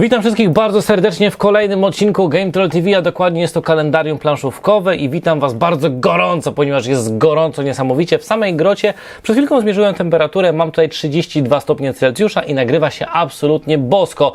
Witam wszystkich bardzo serdecznie w kolejnym odcinku Game Troll TV, a dokładnie jest to kalendarium planszówkowe i witam Was bardzo gorąco, ponieważ jest gorąco niesamowicie. W samej grocie przed chwilką zmierzyłem temperaturę, mam tutaj 32 stopnie Celsjusza i nagrywa się absolutnie bosko.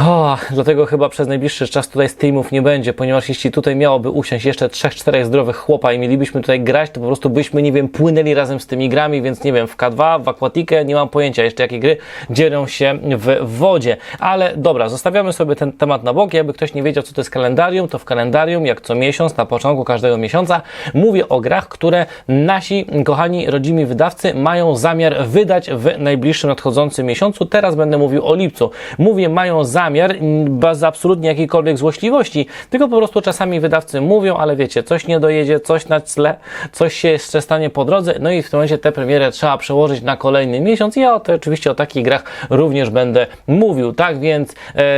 O, dlatego chyba przez najbliższy czas tutaj streamów nie będzie, ponieważ jeśli tutaj miałoby usiąść jeszcze 3-4 zdrowych chłopa i mielibyśmy tutaj grać, to po prostu byśmy, nie wiem, płynęli razem z tymi grami, więc nie wiem, w K2, w Aquatikę, nie mam pojęcia jeszcze jakie gry dzierą się w wodzie. Ale dobra, zostawiamy sobie ten temat na bok. Jakby ktoś nie wiedział, co to jest kalendarium, to w kalendarium, jak co miesiąc, na początku każdego miesiąca, mówię o grach, które nasi kochani rodzimi wydawcy mają zamiar wydać w najbliższym nadchodzącym miesiącu. Teraz będę mówił o lipcu. Mówię, mają zamiar bez absolutnie jakiejkolwiek złośliwości, tylko po prostu czasami wydawcy mówią, ale wiecie, coś nie dojedzie, coś na tle, coś się jeszcze stanie po drodze, no i w tym momencie tę premierę trzeba przełożyć na kolejny miesiąc. Ja o to, oczywiście o takich grach również będę mówił, tak więc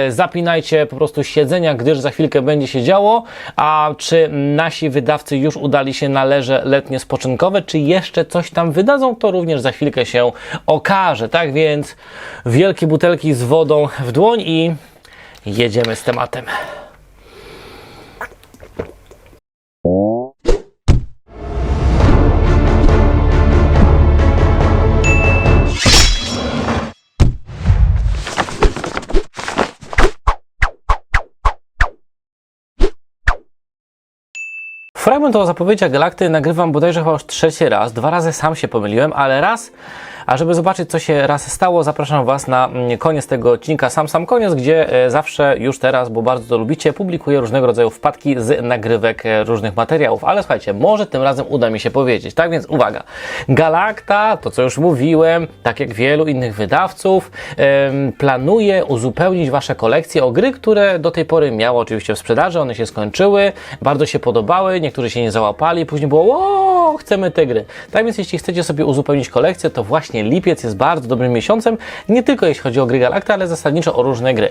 zapinajcie po prostu siedzenia, gdyż za chwilkę będzie się działo, a czy nasi wydawcy już udali się na leże letnie spoczynkowe, czy jeszcze coś tam wydadzą, to również za chwilkę się okaże, tak więc wielkie butelki z wodą w dłoń i jedziemy z tematem. Fragment o zapowiedziach Galakty nagrywam bodajże chyba już trzeci raz. Dwa razy sam się pomyliłem, ale raz, a żeby zobaczyć co się raz stało, zapraszam Was na mm, koniec tego odcinka, sam sam koniec, gdzie e, zawsze już teraz, bo bardzo to lubicie, publikuję różnego rodzaju wpadki z nagrywek e, różnych materiałów. Ale słuchajcie, może tym razem uda mi się powiedzieć. Tak więc uwaga. Galakta, to co już mówiłem, tak jak wielu innych wydawców, planuje uzupełnić Wasze kolekcje o gry, które do tej pory miało oczywiście w sprzedaży, one się skończyły, bardzo się podobały, niektórzy się nie załapali, później było, o, chcemy te gry. Tak więc jeśli chcecie sobie uzupełnić kolekcję, to właśnie lipiec jest bardzo dobrym miesiącem, nie tylko jeśli chodzi o gry Galacta, ale zasadniczo o różne gry.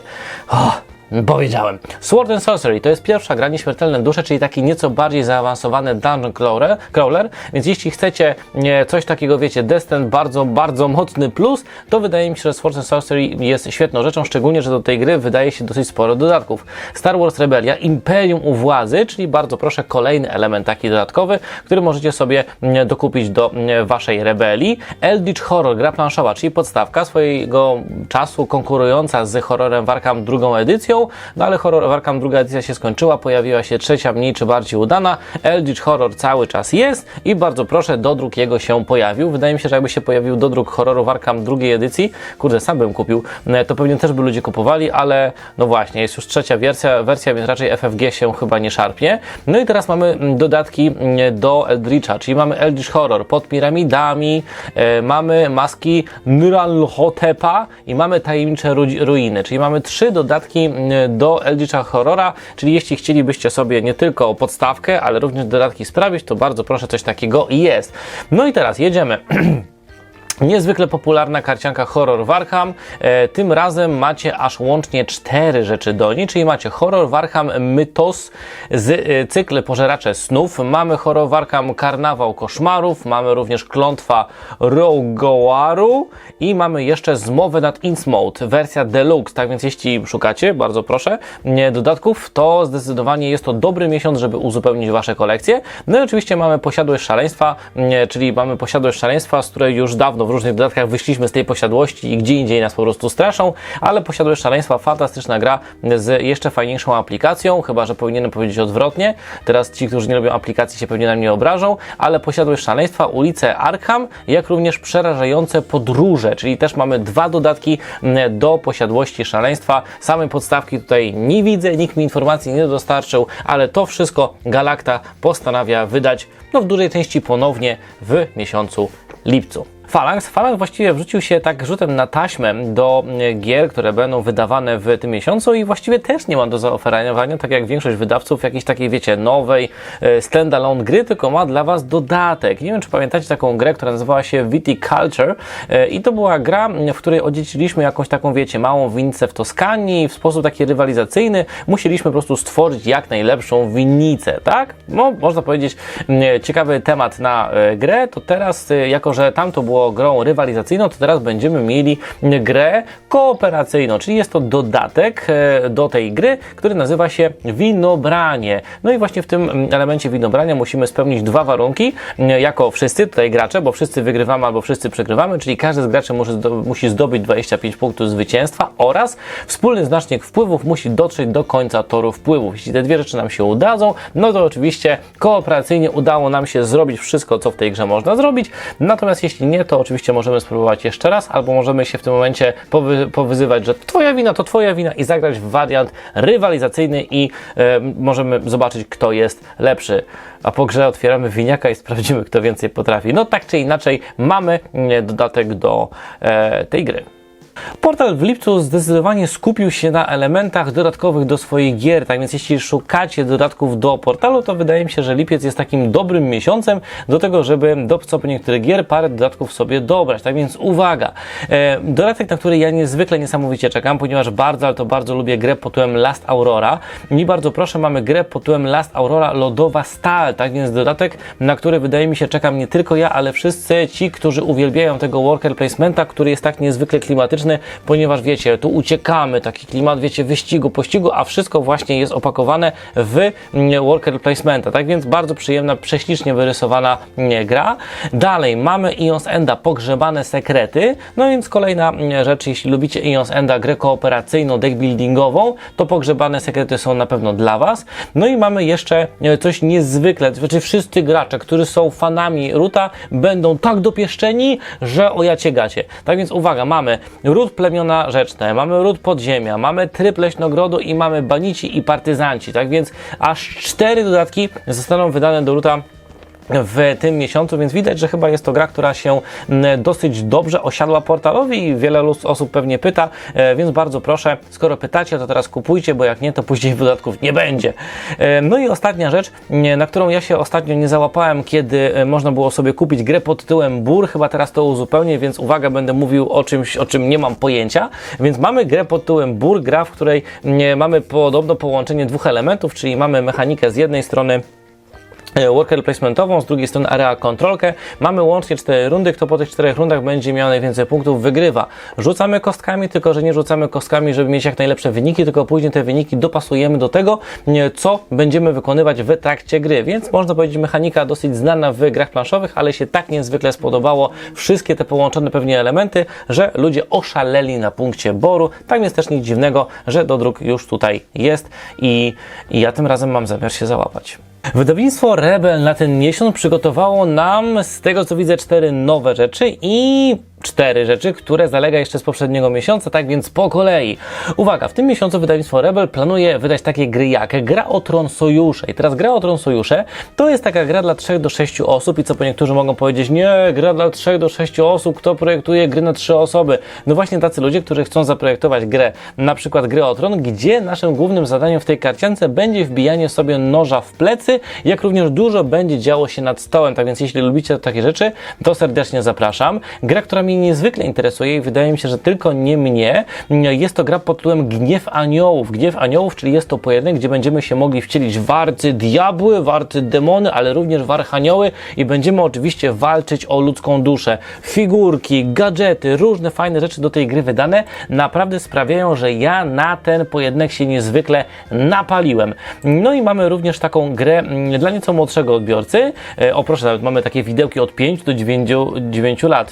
Powiedziałem. Sword and Sorcery to jest pierwsza gra Nieśmiertelne Dusze, czyli taki nieco bardziej zaawansowany dungeon crawler, crawler, więc jeśli chcecie e, coś takiego, wiecie, Destin bardzo, bardzo mocny plus, to wydaje mi się, że Sword and Sorcery jest świetną rzeczą, szczególnie, że do tej gry wydaje się dosyć sporo dodatków. Star Wars Rebellia, Imperium u Władzy, czyli bardzo proszę, kolejny element taki dodatkowy, który możecie sobie mm, dokupić do mm, waszej rebelii. Eldritch Horror, gra planszowa, czyli podstawka swojego czasu konkurująca z horrorem Warham drugą edycją, no ale horror Warham druga edycja się skończyła, pojawiła się trzecia, mniej czy bardziej udana. Eldritch Horror cały czas jest i bardzo proszę, dodruk jego się pojawił. Wydaje mi się, że jakby się pojawił dodruk horroru Warham drugiej edycji, kurde, sam bym kupił, e, to pewnie też by ludzie kupowali, ale no właśnie, jest już trzecia wersja, wersja więc raczej FFG się chyba nie szarpnie. No i teraz mamy mm, dodatki mm, do Eldritcha, czyli mamy Eldritch Horror pod piramidami, e, mamy maski Nralhotepa i mamy tajemnicze ru- ruiny, czyli mamy trzy dodatki mm, do Eldritcha Horrora, czyli jeśli chcielibyście sobie nie tylko podstawkę, ale również dodatki sprawić, to bardzo proszę, coś takiego jest. No i teraz jedziemy. Niezwykle popularna karcianka Horror Warham. E, tym razem macie aż łącznie cztery rzeczy do niej, czyli macie Horror Warham Mythos z e, cykl Pożeracze Snów, mamy Horror Warham Karnawał Koszmarów, mamy również Klątwa Rogoaru i mamy jeszcze Zmowę nad Innsmouth, wersja Deluxe. Tak więc jeśli szukacie, bardzo proszę, dodatków, to zdecydowanie jest to dobry miesiąc, żeby uzupełnić Wasze kolekcje. No i oczywiście mamy Posiadłość Szaleństwa, czyli mamy Posiadłość Szaleństwa, z której już dawno w różnych dodatkach wyszliśmy z tej posiadłości i gdzie indziej nas po prostu straszą, ale Posiadłość Szaleństwa, fantastyczna gra z jeszcze fajniejszą aplikacją, chyba, że powinienem powiedzieć odwrotnie. Teraz ci, którzy nie lubią aplikacji się pewnie na mnie obrażą, ale Posiadłość Szaleństwa, ulice Arkham, jak również przerażające podróże, czyli też mamy dwa dodatki mm, do Posiadłości Szaleństwa. Samej podstawki tutaj nie widzę, nikt mi informacji nie dostarczył, ale to wszystko Galakta postanawia wydać no, w dużej części ponownie w miesiącu lipcu. Phalanx. Phalanx właściwie wrzucił się tak rzutem na taśmę do e, gier, które będą wydawane w tym miesiącu i właściwie też nie ma do zaoferowania, tak jak większość wydawców, jakiejś takiej, wiecie, nowej e, standalone gry, tylko ma dla Was dodatek. Nie wiem, czy pamiętacie taką grę, która nazywała się Viticulture e, i to była gra, w której odziedziciliśmy jakąś taką, wiecie, małą winnicę w Toskanii w sposób taki rywalizacyjny. Musieliśmy po prostu stworzyć jak najlepszą winnicę, tak? No, można powiedzieć, mm, ciekawy temat na grę, to teraz, jako że tam to było było grą rywalizacyjną, to teraz będziemy mieli grę kooperacyjną, czyli jest to dodatek e, do tej gry, który nazywa się winobranie. No i właśnie w tym mm, elemencie winobrania musimy spełnić dwa warunki, mm, jako wszyscy tutaj gracze, bo wszyscy wygrywamy albo wszyscy przegrywamy, czyli każdy z graczy musi, musi zdobyć 25 punktów zwycięstwa oraz wspólny znacznik wpływów musi dotrzeć do końca toru wpływów. Jeśli te dwie rzeczy nam się udadzą, no to oczywiście kooperacyjnie udało nam się zrobić wszystko, co w tej grze można zrobić. Natomiast jeśli nie, to oczywiście możemy spróbować jeszcze raz, albo możemy się w tym momencie powy powyzywać, że twoja wina to twoja wina i zagrać w wariant rywalizacyjny i e, możemy zobaczyć, kto jest lepszy. A po grze otwieramy winiaka i sprawdzimy, kto więcej potrafi. No tak czy inaczej, mamy mm, dodatek do e, tej gry. Portal w lipcu zdecydowanie skupił się na elementach dodatkowych do swoich gier, tak więc jeśli szukacie dodatków do portalu, to wydaje mi się, że lipiec jest takim dobrym miesiącem do tego, żeby do niektórych gier parę dodatków sobie dobrać. Tak więc uwaga, e, dodatek, na który ja niezwykle niesamowicie czekam, ponieważ bardzo, ale to bardzo lubię grę pod tytułem Last Aurora. I bardzo proszę, mamy grę pod tytułem Last Aurora Lodowa Stal, tak więc dodatek, na który wydaje mi się czekam nie tylko ja, ale wszyscy ci, którzy uwielbiają tego worker placementa, który jest tak niezwykle klimatyczny, ponieważ wiecie, tu uciekamy, taki klimat, wiecie, wyścigu, pościgu, a wszystko właśnie jest opakowane w mm, worker placementa. Tak więc bardzo przyjemna, prześlicznie wyrysowana mm, gra. Dalej mamy Ions Enda pogrzebane sekrety. No więc kolejna mm, rzecz, jeśli lubicie Ions Enda grę kooperacyjną, deckbuildingową, to pogrzebane sekrety są na pewno dla Was. No i mamy jeszcze e, coś niezwykle, znaczy wszyscy gracze, którzy są fanami Ruta, będą tak dopieszczeni, że ojacie gacie. Tak więc uwaga, mamy ród plemiona rzeczne, mamy ród podziemia, mamy tryb leśnogrodu i mamy banici i partyzanci. Tak więc aż cztery dodatki zostaną wydane do ruta w tym miesiącu, więc widać, że chyba jest to gra, która się dosyć dobrze osiadła portalowi i wiele osób pewnie pyta, e, więc bardzo proszę, skoro pytacie, to teraz kupujcie, bo jak nie, to później dodatków nie będzie. E, no i ostatnia rzecz, na którą ja się ostatnio nie załapałem, kiedy e, można było sobie kupić grę pod tytułem Bur, chyba teraz to uzupełnię, więc uwaga, będę mówił o czymś, o czym nie mam pojęcia, więc mamy grę pod tytułem Bur, gra, w której mamy podobno połączenie dwóch elementów, czyli mamy mechanikę z jednej strony E, worker placementową, z drugiej strony area kontrolkę. Mamy łącznie cztery rundy, kto po tych czterech rundach będzie miał najwięcej punktów, wygrywa. Rzucamy kostkami, tylko że nie rzucamy kostkami, żeby mieć jak najlepsze wyniki, tylko później te wyniki dopasujemy do tego, co będziemy wykonywać w trakcie gry. Więc można powiedzieć, mechanika dosyć znana w grach planszowych, ale się tak niezwykle spodobało wszystkie te połączone pewnie elementy, że ludzie oszaleli na punkcie boru. Tak więc też nic dziwnego, że dodruk już tutaj jest i, i ja tym razem mam zamiar się załapać. Wydawnictwo Rebel na ten miesiąc przygotowało nam, z tego co widzę, cztery nowe rzeczy i cztery rzeczy, które zalega jeszcze z poprzedniego miesiąca, tak więc po kolei. Uwaga, w tym miesiącu wydawnictwo Rebel planuje wydać takie gry jak Gra o Tron Sojusze. I teraz Gra o Tron Sojusze to jest taka gra dla 3 do 6 osób i co po niektórzy mogą powiedzieć, nie, gra dla 3 do 6 osób, kto projektuje gry na 3 osoby? No właśnie tacy ludzie, którzy chcą zaprojektować grę, na przykład grę o Tron, gdzie naszym głównym zadaniem w tej karciance będzie wbijanie sobie noża w plecy, jak również dużo będzie działo się nad stołem. Tak więc jeśli lubicie takie rzeczy, to serdecznie zapraszam. Gra, która mnie niezwykle interesuje i wydaje mi się, że tylko nie mnie. Jest to gra pod tytułem Gniew Aniołów. Gniew Aniołów, czyli jest to pojedynek, gdzie będziemy się mogli wcielić w arcy diabły, w arcy demony, ale również w archanioły i będziemy oczywiście walczyć o ludzką duszę. Figurki, gadżety, różne fajne rzeczy do tej gry wydane naprawdę sprawiają, że ja na ten pojedynek się niezwykle napaliłem. No i mamy również taką grę mm, dla nieco młodszego odbiorcy. E, o proszę, nawet mamy takie widełki od 5 do 9, 9 lat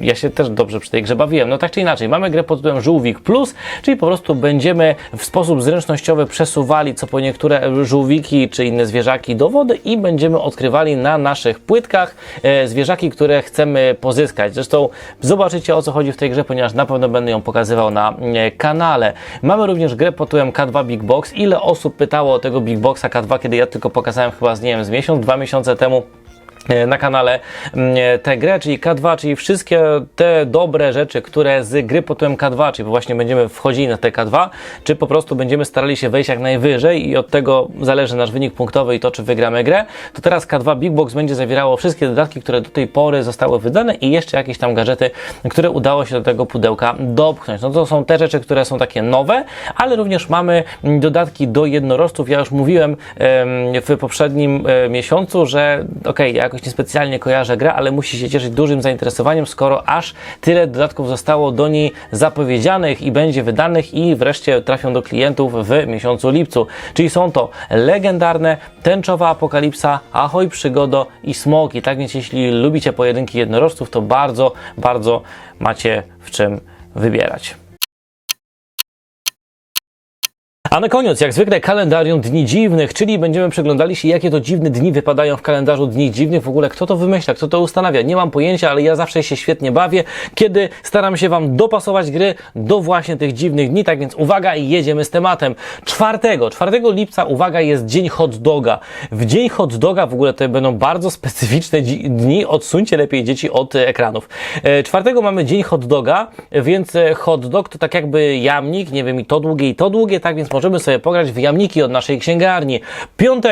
ja się też dobrze przy tej grze bawiłem. No tak czy inaczej, mamy grę pod tytułem Żółwik Plus, czyli po prostu będziemy w sposób zręcznościowy przesuwali co po niektóre żółwiki czy inne zwierzaki do wody i będziemy odkrywali na naszych płytkach e, zwierzaki, które chcemy pozyskać. Zresztą zobaczycie o co chodzi w tej grze, ponieważ na pewno będę ją pokazywał na e, kanale. Mamy również grę pod tytułem K2 Big Box. Ile osób pytało o tego Big Boxa K2, kiedy ja tylko pokazałem chyba z, nie wiem, z miesiąc, dwa miesiące temu na kanale mm, e, tę grę, czyli K2, czyli wszystkie te dobre rzeczy, które z gry pod tytułem K2, czyli właśnie będziemy wchodzili na te K2, czy po prostu będziemy starali się wejść jak najwyżej i od tego zależy nasz wynik punktowy i to, czy wygramy grę, to teraz K2 Big Box będzie zawierało wszystkie dodatki, które do tej pory zostały wydane i jeszcze jakieś tam gadżety, które udało się do tego pudełka dopchnąć. No to są te rzeczy, które są takie nowe, ale również mamy dodatki do jednorożców. Ja już mówiłem w poprzednim e, miesiącu, że ok, jakoś jakoś niespecjalnie kojarzę grę, ale musi się cieszyć dużym zainteresowaniem, skoro aż tyle dodatków zostało do niej zapowiedzianych i będzie wydanych i wreszcie trafią do klientów w miesiącu lipcu. Czyli są to legendarne, tęczowa apokalipsa, ahoj przygodo i smoki. Tak więc jeśli lubicie pojedynki jednorożców, to bardzo, bardzo macie w czym wybierać. A na koniec, jak zwykle, kalendarium dni dziwnych, czyli będziemy przeglądali się, jakie to dziwne dni wypadają w kalendarzu dni dziwnych. W ogóle kto to wymyśla, kto to ustanawia, nie mam pojęcia, ale ja zawsze się świetnie bawię, kiedy staram się Wam dopasować gry do właśnie tych dziwnych dni. Tak więc uwaga i jedziemy z tematem. 4, 4 lipca, uwaga, jest dzień hot doga. W dzień hot doga w ogóle to będą bardzo specyficzne dni. Odsuńcie lepiej dzieci od e, ekranów. E, 4 mamy dzień hot doga, więc e, hot dog to tak jakby jamnik, nie wiem, i to długie, i to długie, tak więc możemy sobie pograć w jamniki od naszej księgarni. 5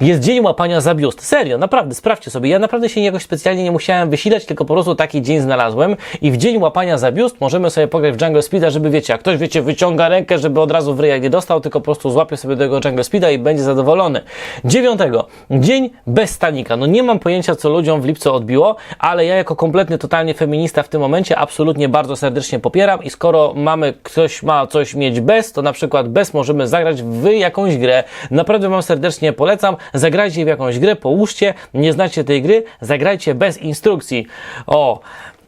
jest dzień łapania za biust. Serio, naprawdę, sprawdźcie sobie. Ja naprawdę się jakoś specjalnie nie musiałem wysilać, tylko po prostu taki dzień znalazłem. I w dzień łapania za biust możemy sobie pograć w Jungle Speeda, żeby wiecie, jak ktoś wiecie, wyciąga rękę, żeby od razu w ryja nie dostał, tylko po prostu złapie sobie tego Jungle Speeda i będzie zadowolony. Dziewiątego. Dzień bez stanika. No nie mam pojęcia, co ludziom w lipcu odbiło, ale ja jako kompletny, totalnie feminista w tym momencie absolutnie bardzo serdecznie popieram i skoro mamy, ktoś ma coś mieć bez, to na przykład bez możemy zagrać w jakąś grę. Naprawdę Wam serdecznie polecam. Zagrajcie w jakąś grę, połóżcie, nie znacie tej gry, zagrajcie bez instrukcji. O,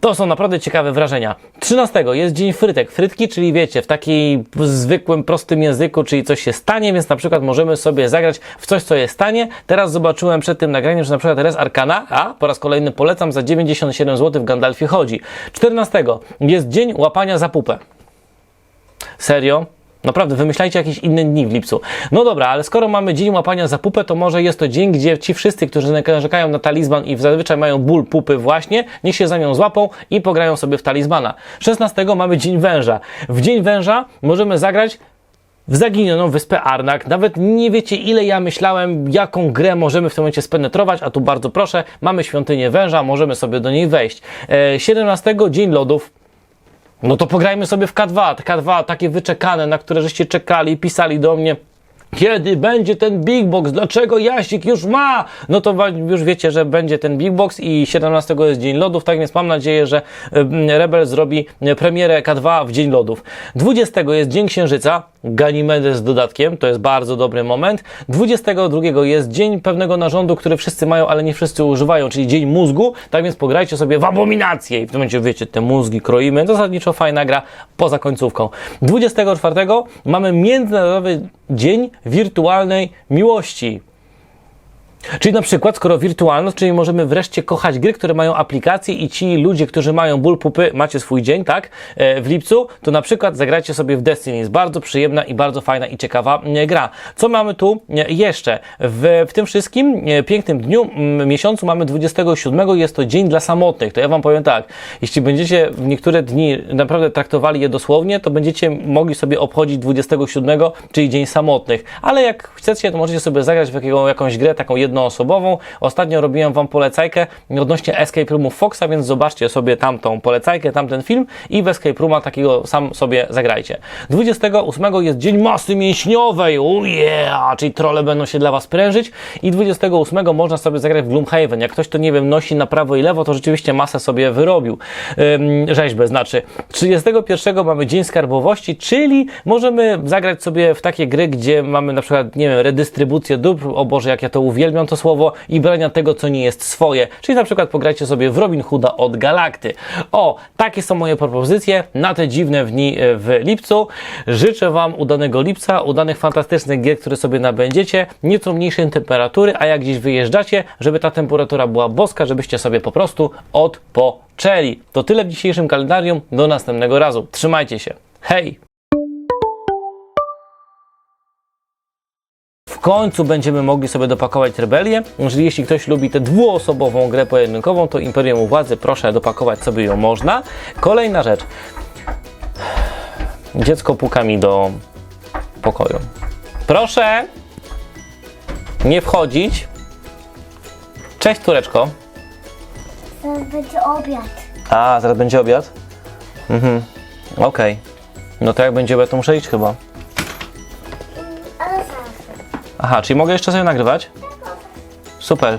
to są naprawdę ciekawe wrażenia. 13 jest dzień frytek. Frytki, czyli wiecie, w takim zwykłym, prostym języku, czyli coś się stanie, więc na przykład możemy sobie zagrać w coś, co jest stanie. Teraz zobaczyłem przed tym nagraniem, że na przykład Res Arcana, a po raz kolejny polecam, za 97 zł w Gandalfie chodzi. 14 jest dzień łapania za pupę. Serio? Naprawdę, wymyślajcie jakieś inne dni w lipcu. No dobra, ale skoro mamy dzień łapania za pupę, to może jest to dzień, gdzie ci wszyscy, którzy narzekają na talizman i zazwyczaj mają ból pupy właśnie, niech się za nią złapą i pograją sobie w talizmana. 16 mamy dzień węża. W dzień węża możemy zagrać w zaginioną wyspę Arnak. Nawet nie wiecie, ile ja myślałem, jaką grę możemy w tym momencie spenetrować, a tu bardzo proszę, mamy świątynię węża, możemy sobie do niej wejść. E, 17 dzień lodów. No to pograjmy sobie w K2. Te K2 takie wyczekane, na które żeście czekali, pisali do mnie. Kiedy będzie ten Big Box? Dlaczego Jasik już ma? No to już wiecie, że będzie ten Big Box i 17 jest Dzień Lodów, tak więc mam nadzieję, że Rebel zrobi e, premierę K2 w Dzień Lodów. 20 jest Dzień Księżyca, Ganymedes z dodatkiem, to jest bardzo dobry moment. 22 jest Dzień pewnego narządu, który wszyscy mają, ale nie wszyscy używają, czyli Dzień Mózgu, tak więc pograjcie sobie w Abominację i w tym momencie wiecie, te mózgi kroimy, zasadniczo fajna gra poza końcówką. 24 mamy Międzynarodowy Dzień Wirtualnej Miłości. Czyli na przykład, skoro wirtualność, czyli możemy wreszcie kochać gry, które mają aplikacje i ci ludzie, którzy mają ból pupy, macie swój dzień, tak, e, w lipcu, to na przykład zagrajcie sobie w Destiny. Jest bardzo przyjemna i bardzo fajna i ciekawa e, gra. Co mamy tu e, jeszcze? W, w tym wszystkim pięknym dniu, miesiącu mamy 27, jest to dzień dla samotnych. To ja Wam powiem tak, jeśli będziecie w niektóre dni naprawdę traktowali je dosłownie, to będziecie mogli sobie obchodzić 27, czyli dzień samotnych. Ale jak chcecie, to możecie sobie zagrać w jakąś grę taką jednoosobową. Ostatnio robiłem Wam polecajkę odnośnie Escape Roomów Foxa, więc zobaczcie sobie tamtą polecajkę, tamten film i w Escape Rooma takiego sam sobie zagrajcie. 28 jest Dzień Masy Mięśniowej, oh yeah! czyli trole będą się dla Was prężyć i 28 można sobie zagrać w Gloomhaven. Jak ktoś to, nie wiem, nosi na prawo i lewo, to rzeczywiście masę sobie wyrobił. Ym, rzeźbę znaczy. 31 mamy Dzień Skarbowości, czyli możemy zagrać sobie w takie gry, gdzie mamy na przykład, nie wiem, redystrybucję dóbr, o Boże, jak ja to uwielbiam to słowo, i brania tego, co nie jest swoje. Czyli na przykład pograjcie sobie w Robin Hooda od Galakty. O, takie są moje propozycje na te dziwne dni e, w lipcu. Życzę Wam udanego lipca, udanych, fantastycznych gier, które sobie nabędziecie, nieco mniejszej temperatury, a jak gdzieś wyjeżdżacie, żeby ta temperatura była boska, żebyście sobie po prostu odpoczęli. To tyle w dzisiejszym kalendarium. Do następnego razu. Trzymajcie się. Hej! Końcu będziemy mogli sobie dopakować rebelię. Czyli jeśli ktoś lubi tę dwuosobową grę pojedynkową, to Imperium Władzy proszę dopakować sobie ją można. Kolejna rzecz. Dziecko puka mi do pokoju. Proszę nie wchodzić. Cześć, Tureczko. Zaraz będzie obiad. A, zaraz będzie obiad? Mhm. Okej. No to jak będzie obiad, to muszę iść chyba. Aha, czyli mogę jeszcze sobie nagrywać? Super.